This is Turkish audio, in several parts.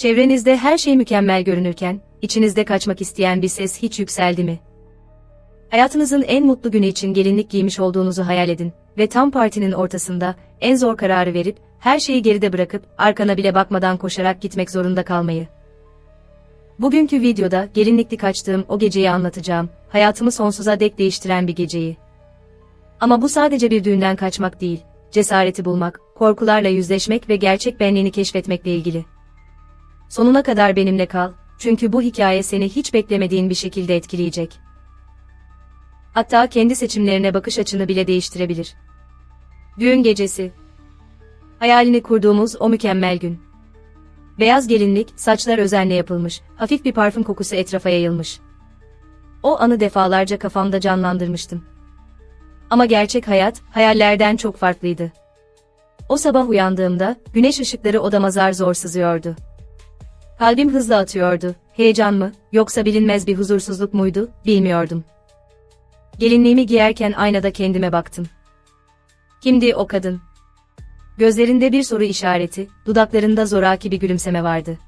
Çevrenizde her şey mükemmel görünürken, içinizde kaçmak isteyen bir ses hiç yükseldi mi? Hayatınızın en mutlu günü için gelinlik giymiş olduğunuzu hayal edin ve tam partinin ortasında en zor kararı verip her şeyi geride bırakıp arkana bile bakmadan koşarak gitmek zorunda kalmayı. Bugünkü videoda gelinlikli kaçtığım o geceyi anlatacağım. Hayatımı sonsuza dek değiştiren bir geceyi. Ama bu sadece bir düğünden kaçmak değil, cesareti bulmak, korkularla yüzleşmek ve gerçek benliğini keşfetmekle ilgili. Sonuna kadar benimle kal, çünkü bu hikaye seni hiç beklemediğin bir şekilde etkileyecek. Hatta kendi seçimlerine bakış açını bile değiştirebilir. Düğün gecesi. Hayalini kurduğumuz o mükemmel gün. Beyaz gelinlik, saçlar özenle yapılmış, hafif bir parfüm kokusu etrafa yayılmış. O anı defalarca kafamda canlandırmıştım. Ama gerçek hayat, hayallerden çok farklıydı. O sabah uyandığımda, güneş ışıkları odama zar zor sızıyordu. Kalbim hızla atıyordu. Heyecan mı, yoksa bilinmez bir huzursuzluk muydu, bilmiyordum. Gelinliğimi giyerken aynada kendime baktım. Kimdi o kadın? Gözlerinde bir soru işareti, dudaklarında zoraki bir gülümseme vardı.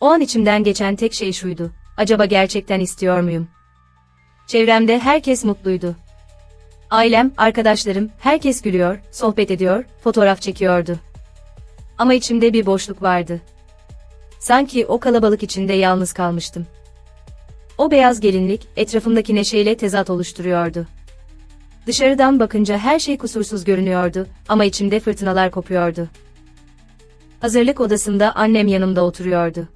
O an içimden geçen tek şey şuydu. Acaba gerçekten istiyor muyum? Çevremde herkes mutluydu. Ailem, arkadaşlarım, herkes gülüyor, sohbet ediyor, fotoğraf çekiyordu. Ama içimde bir boşluk vardı. Sanki o kalabalık içinde yalnız kalmıştım. O beyaz gelinlik, etrafımdaki neşeyle tezat oluşturuyordu. Dışarıdan bakınca her şey kusursuz görünüyordu ama içimde fırtınalar kopuyordu. Hazırlık odasında annem yanımda oturuyordu.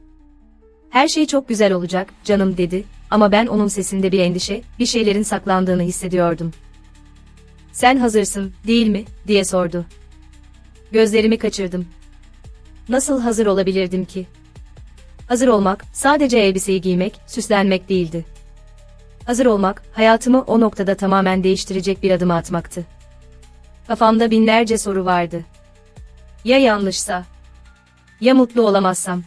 Her şey çok güzel olacak, canım dedi ama ben onun sesinde bir endişe, bir şeylerin saklandığını hissediyordum. Sen hazırsın, değil mi, diye sordu. Gözlerimi kaçırdım. Nasıl hazır olabilirdim ki? Hazır olmak, sadece elbiseyi giymek, süslenmek değildi. Hazır olmak, hayatımı o noktada tamamen değiştirecek bir adım atmaktı. Kafamda binlerce soru vardı. Ya yanlışsa? Ya mutlu olamazsam?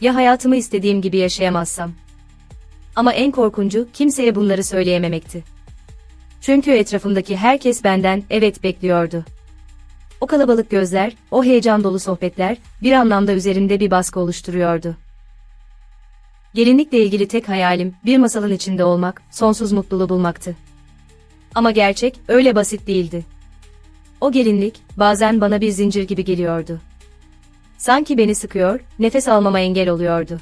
Ya hayatımı istediğim gibi yaşayamazsam? Ama en korkuncu, kimseye bunları söyleyememekti. Çünkü etrafımdaki herkes benden evet bekliyordu. O kalabalık gözler, o heyecan dolu sohbetler, bir anlamda üzerimde bir baskı oluşturuyordu. Gelinlikle ilgili tek hayalim, bir masalın içinde olmak, sonsuz mutluluğu bulmaktı. Ama gerçek, öyle basit değildi. O gelinlik, bazen bana bir zincir gibi geliyordu. Sanki beni sıkıyor, nefes almama engel oluyordu.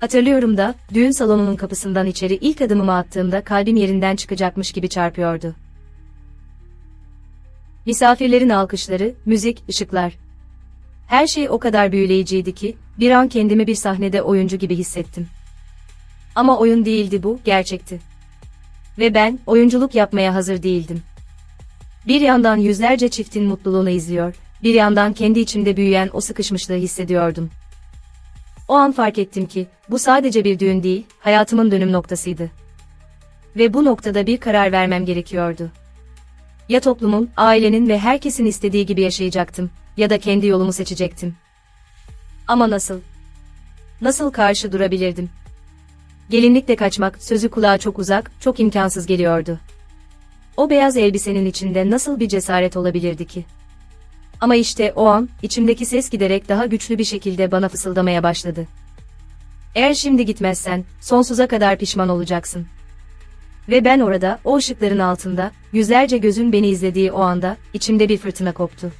Hatırlıyorum da, düğün salonunun kapısından içeri ilk adımımı attığımda kalbim yerinden çıkacakmış gibi çarpıyordu. Misafirlerin alkışları, müzik, ışıklar. Her şey o kadar büyüleyiciydi ki, bir an kendimi bir sahnede oyuncu gibi hissettim. Ama oyun değildi bu, gerçekti. Ve ben, oyunculuk yapmaya hazır değildim. Bir yandan yüzlerce çiftin mutluluğunu izliyor, bir yandan kendi içimde büyüyen o sıkışmışlığı hissediyordum. O an fark ettim ki, bu sadece bir düğün değil, hayatımın dönüm noktasıydı. Ve bu noktada bir karar vermem gerekiyordu. Ya toplumun, ailenin ve herkesin istediği gibi yaşayacaktım, ya da kendi yolumu seçecektim. Ama nasıl? Nasıl karşı durabilirdim? Gelinlikle kaçmak, sözü kulağa çok uzak, çok imkansız geliyordu. O beyaz elbisenin içinde nasıl bir cesaret olabilirdi ki? Ama işte o an, içimdeki ses giderek daha güçlü bir şekilde bana fısıldamaya başladı. Eğer şimdi gitmezsen, sonsuza kadar pişman olacaksın. Ve ben orada, o ışıkların altında, yüzlerce gözün beni izlediği o anda, içimde bir fırtına koptu.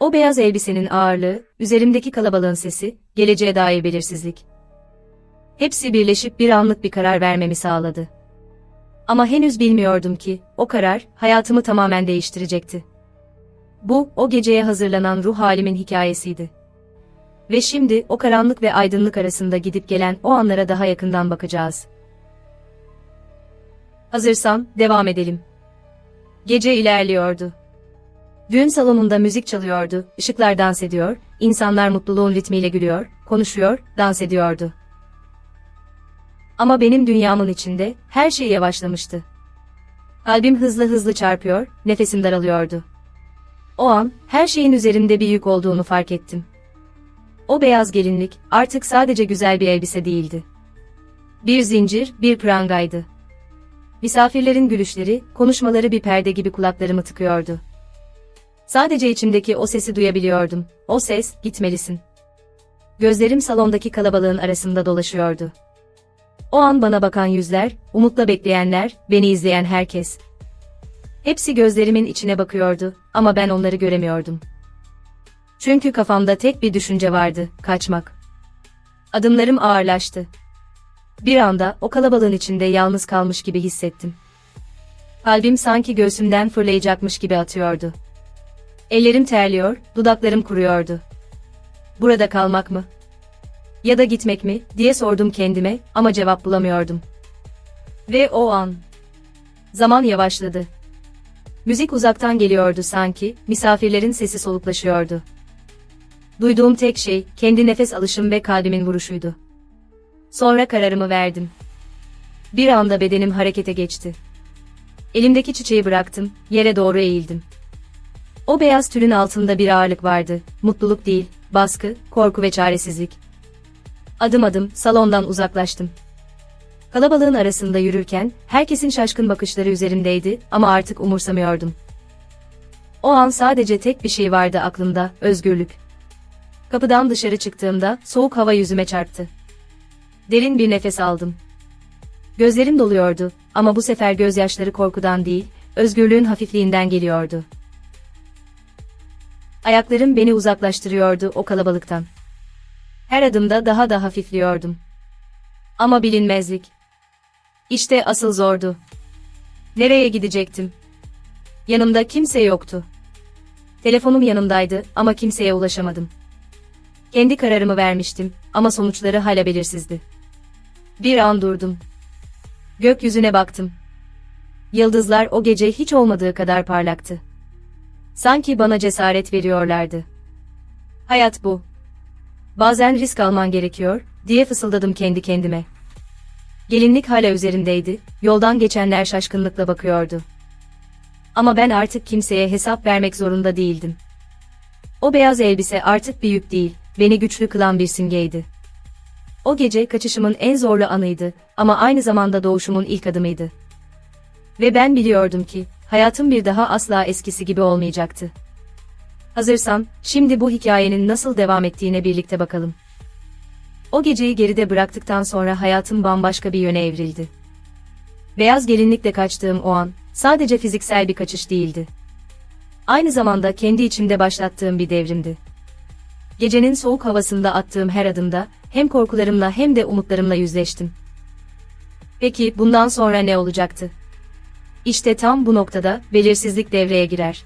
O beyaz elbisenin ağırlığı, üzerimdeki kalabalığın sesi, geleceğe dair belirsizlik. Hepsi birleşip bir anlık bir karar vermemi sağladı. Ama henüz bilmiyordum ki, o karar, hayatımı tamamen değiştirecekti. Bu, o geceye hazırlanan ruh halimin hikayesiydi. Ve şimdi, o karanlık ve aydınlık arasında gidip gelen o anlara daha yakından bakacağız. Hazırsan, devam edelim. Gece ilerliyordu. Düğün salonunda müzik çalıyordu, ışıklar dans ediyor, insanlar mutluluğun ritmiyle gülüyor, konuşuyor, dans ediyordu. Ama benim dünyamın içinde her şey yavaşlamıştı. Kalbim hızlı hızlı çarpıyor, nefesim daralıyordu. O an her şeyin üzerimde bir yük olduğunu fark ettim. O beyaz gelinlik artık sadece güzel bir elbise değildi. Bir zincir, bir prangaydı. Misafirlerin gülüşleri, konuşmaları bir perde gibi kulaklarımı tıkıyordu. Sadece içimdeki o sesi duyabiliyordum. O ses, gitmelisin. Gözlerim salondaki kalabalığın arasında dolaşıyordu. O an bana bakan yüzler, umutla bekleyenler, beni izleyen herkes. Hepsi gözlerimin içine bakıyordu ama ben onları göremiyordum. Çünkü kafamda tek bir düşünce vardı, kaçmak. Adımlarım ağırlaştı. Bir anda o kalabalığın içinde yalnız kalmış gibi hissettim. Kalbim sanki göğsümden fırlayacakmış gibi atıyordu. Ellerim terliyor, dudaklarım kuruyordu. Burada kalmak mı? Ya da gitmek mi diye sordum kendime ama cevap bulamıyordum. Ve o an zaman yavaşladı. Müzik uzaktan geliyordu sanki, misafirlerin sesi soluklaşıyordu. Duyduğum tek şey kendi nefes alışım ve kalbimin vuruşuydu. Sonra kararımı verdim. Bir anda bedenim harekete geçti. Elimdeki çiçeği bıraktım, yere doğru eğildim. O beyaz tülün altında bir ağırlık vardı. Mutluluk değil, baskı, korku ve çaresizlik. Adım adım salondan uzaklaştım. Kalabalığın arasında yürürken herkesin şaşkın bakışları üzerimdeydi ama artık umursamıyordum. O an sadece tek bir şey vardı aklımda, özgürlük. Kapıdan dışarı çıktığımda soğuk hava yüzüme çarptı. Derin bir nefes aldım. Gözlerim doluyordu ama bu sefer gözyaşları korkudan değil, özgürlüğün hafifliğinden geliyordu. Ayaklarım beni uzaklaştırıyordu o kalabalıktan. Her adımda daha da hafifliyordum. Ama bilinmezlik. İşte asıl zordu. Nereye gidecektim? Yanımda kimse yoktu. Telefonum yanımdaydı ama kimseye ulaşamadım. Kendi kararımı vermiştim ama sonuçları hala belirsizdi. Bir an durdum. Gökyüzüne baktım. Yıldızlar o gece hiç olmadığı kadar parlaktı. Sanki bana cesaret veriyorlardı. Hayat bu. Bazen risk alman gerekiyor, diye fısıldadım kendi kendime. Gelinlik hala üzerimdeydi, yoldan geçenler şaşkınlıkla bakıyordu. Ama ben artık kimseye hesap vermek zorunda değildim. O beyaz elbise artık bir yük değil, beni güçlü kılan bir simgeydi. O gece kaçışımın en zorlu anıydı ama aynı zamanda doğuşumun ilk adımıydı. Ve ben biliyordum ki, hayatım bir daha asla eskisi gibi olmayacaktı. Hazırsan, şimdi bu hikayenin nasıl devam ettiğine birlikte bakalım. O geceyi geride bıraktıktan sonra hayatım bambaşka bir yöne evrildi. Beyaz gelinlikle kaçtığım o an, sadece fiziksel bir kaçış değildi. Aynı zamanda kendi içimde başlattığım bir devrimdi. Gecenin soğuk havasında attığım her adımda, hem korkularımla hem de umutlarımla yüzleştim. Peki bundan sonra ne olacaktı? İşte tam bu noktada belirsizlik devreye girer.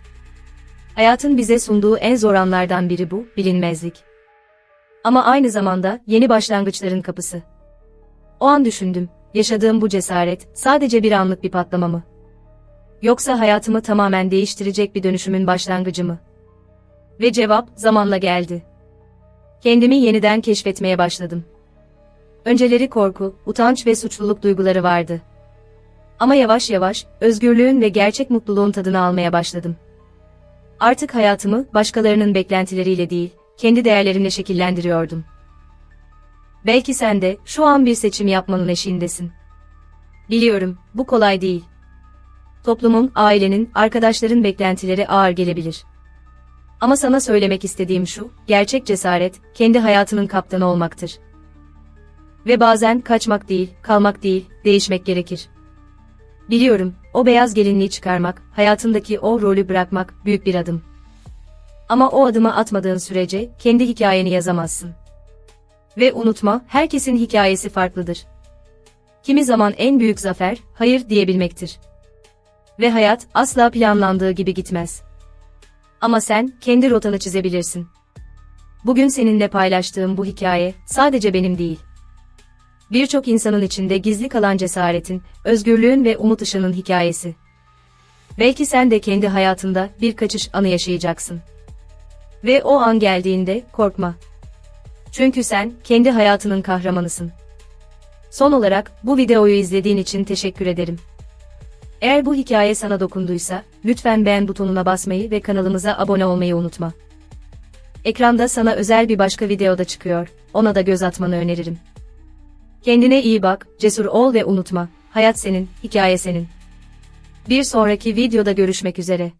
Hayatın bize sunduğu en zor anlardan biri bu, bilinmezlik. Ama aynı zamanda yeni başlangıçların kapısı. O an düşündüm, yaşadığım bu cesaret sadece bir anlık bir patlama mı? Yoksa hayatımı tamamen değiştirecek bir dönüşümün başlangıcı mı? Ve cevap zamanla geldi. Kendimi yeniden keşfetmeye başladım. Önceleri korku, utanç ve suçluluk duyguları vardı. Ama yavaş yavaş, özgürlüğün ve gerçek mutluluğun tadını almaya başladım. Artık hayatımı, başkalarının beklentileriyle değil, kendi değerlerimle şekillendiriyordum. Belki sen de, şu an bir seçim yapmanın eşiğindesin. Biliyorum, bu kolay değil. Toplumun, ailenin, arkadaşların beklentileri ağır gelebilir. Ama sana söylemek istediğim şu, gerçek cesaret, kendi hayatının kaptanı olmaktır. Ve bazen kaçmak değil, kalmak değil, değişmek gerekir. Biliyorum, o beyaz gelinliği çıkarmak, hayatındaki o rolü bırakmak büyük bir adım. Ama o adımı atmadığın sürece kendi hikayeni yazamazsın. Ve unutma, herkesin hikayesi farklıdır. Kimi zaman en büyük zafer, hayır diyebilmektir. Ve hayat asla planlandığı gibi gitmez. Ama sen kendi rotanı çizebilirsin. Bugün seninle paylaştığım bu hikaye sadece benim değil. Birçok insanın içinde gizli kalan cesaretin, özgürlüğün ve umut ışığının hikayesi. Belki sen de kendi hayatında bir kaçış anı yaşayacaksın. Ve o an geldiğinde korkma. Çünkü sen kendi hayatının kahramanısın. Son olarak bu videoyu izlediğin için teşekkür ederim. Eğer bu hikaye sana dokunduysa, lütfen beğen butonuna basmayı ve kanalımıza abone olmayı unutma. Ekranda sana özel bir başka videoda çıkıyor, ona da göz atmanı öneririm. Kendine iyi bak, cesur ol ve unutma, hayat senin, hikaye senin. Bir sonraki videoda görüşmek üzere.